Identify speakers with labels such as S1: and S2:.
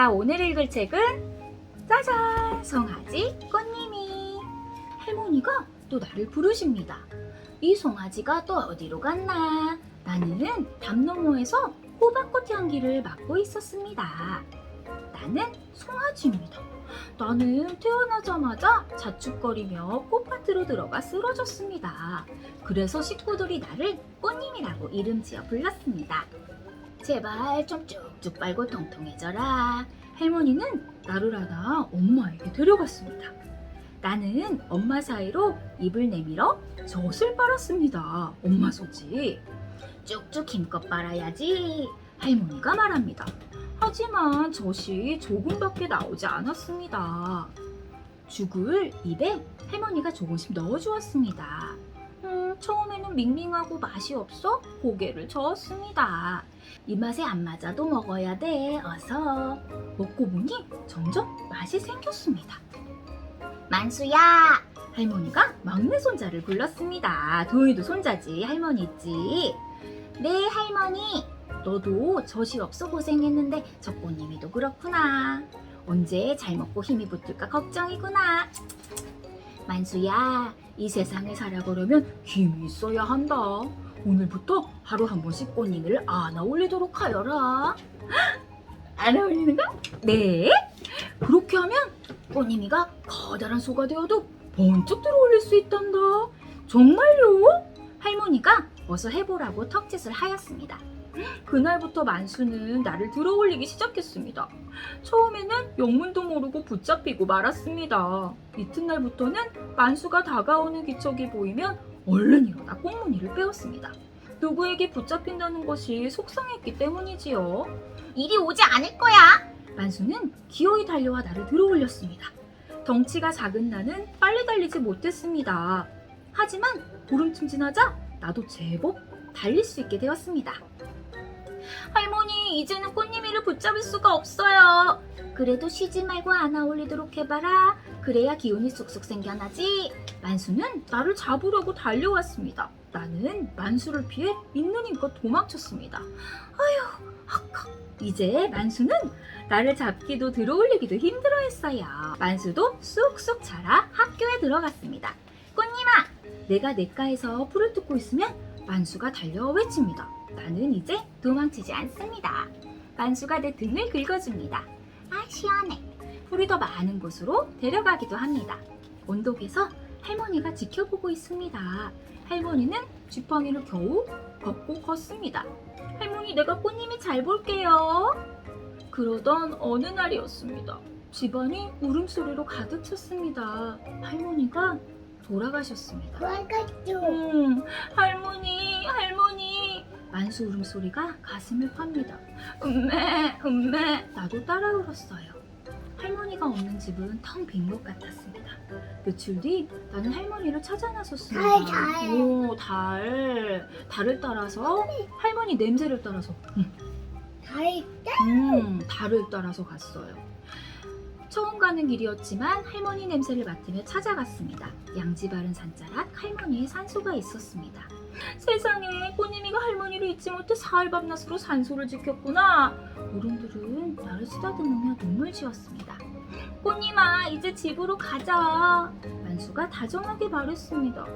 S1: 자, 오늘 읽을 책은 짜잔! 송아지 꽃님이. 할머니가 또 나를 부르십니다. 이 송아지가 또 어디로 갔나? 나는 담 너머에서 호박꽃 향기를 맡고 있었습니다. 나는 송아지입니다. 나는 태어나자마자 자축거리며 꽃밭으로 들어가 쓰러졌습니다. 그래서 식구들이 나를 꽃님이라고 이름 지어 불렀습니다. 제발 좀 쭉쭉 빨고 통통해져라. 할머니는 나를 하나 엄마에게 데려갔습니다. 나는 엄마 사이로 입을 내밀어 젖을 빨았습니다. 엄마 소지. 쭉쭉 힘껏 빨아야지. 할머니가 말합니다. 하지만 젖이 조금밖에 나오지 않았습니다. 죽을 입에 할머니가 조금씩 넣어주었습니다. 음, 처음에는 밍밍하고 맛이 없어 고개를 저었습니다. 입맛에 안 맞아도 먹어야 돼. 어서. 먹고 보니 점점 맛이 생겼습니다. 만수야! 할머니가 막내 손자를 불렀습니다. 도희도 손자지, 할머니 있지. 네, 할머니. 너도 젖이 없어 고생했는데 적고님이도 그렇구나. 언제 잘 먹고 힘이 붙을까 걱정이구나. 만수야, 이 세상에 살아보려면 힘이 있어야 한다. 오늘부터 하루 한 번씩 꽃님을 안아 올리도록 하여라. 안아 올리는가? 네. 그렇게 하면 꽃님이가 커다란 소가 되어도 번쩍 들어 올릴 수 있단다. 정말요? 할머니가 어서 해보라고 턱짓을 하였습니다. 그날부터 만수는 나를 들어 올리기 시작했습니다. 처음에는 영문도 모르고 붙잡히고 말았습니다. 이튿날부터는 만수가 다가오는 기척이 보이면 얼른 일어나 꽁무니를 빼었습니다. 누구에게 붙잡힌다는 것이 속상했기 때문이지요. 이리 오지 않을 거야. 만수는 기어이 달려와 나를 들어올렸습니다. 덩치가 작은 나는 빨리 달리지 못했습니다. 하지만 보름쯤 지나자 나도 제법 달릴 수 있게 되었습니다. 할머니, 이제는 꽃님이를 붙잡을 수가 없어요. 그래도 쉬지 말고 안아 올리도록 해봐라. 그래야 기운이 쑥쑥 생겨나지. 만수는 나를 잡으려고 달려왔습니다. 나는 만수를 피해 있는 힘껏 도망쳤습니다. 아휴, 헉헉. 이제 만수는 나를 잡기도 들어올리기도 힘들어했어요. 만수도 쑥쑥 자라 학교에 들어갔습니다. 내가 냇가에서 풀을 뜯고 있으면 만수가 달려와 외칩니다. 나는 이제 도망치지 않습니다. 만수가 내 등을 긁어줍니다. 아, 시원해. 풀이 더 많은 곳으로 데려가기도 합니다. 언덕에서 할머니가 지켜보고 있습니다. 할머니는 지팡이를 겨우 걷고 걷습니다. 할머니, 내가 꽃님이 잘 볼게요. 그러던 어느 날이었습니다. 집안이 울음소리로 가득 찼습니다. 할머니가 돌아가셨습니다.
S2: 와가지고
S1: 음, 할머니, 할머니. 만수 울음소리가 가슴을 팝니다. 음메, 음메. 나도 따라 울었어요. 할머니가 없는 집은 텅 빈 것 같았습니다. 며칠 뒤 나는 할머니를 찾아 나섰습니다.
S2: 달, 달.
S1: 오, 달. 달을 따라서 할머니 냄새를 따라서 음,
S2: 다 있다
S1: 음, 달을 따라서 갔어요. 처음 가는 길이었지만 할머니 냄새를 맡으며 찾아갔습니다. 양지 바른 산자락 할머니의 산소가 있었습니다. 세상에 꽃님이가 할머니를 잊지 못해 사흘 밤낮으로 산소를 지켰구나. 어른들은 나를 쓰다듬으며 눈물 지었습니다. 꽃님아 이제 집으로 가자. 만수가 다정하게 말했습니다.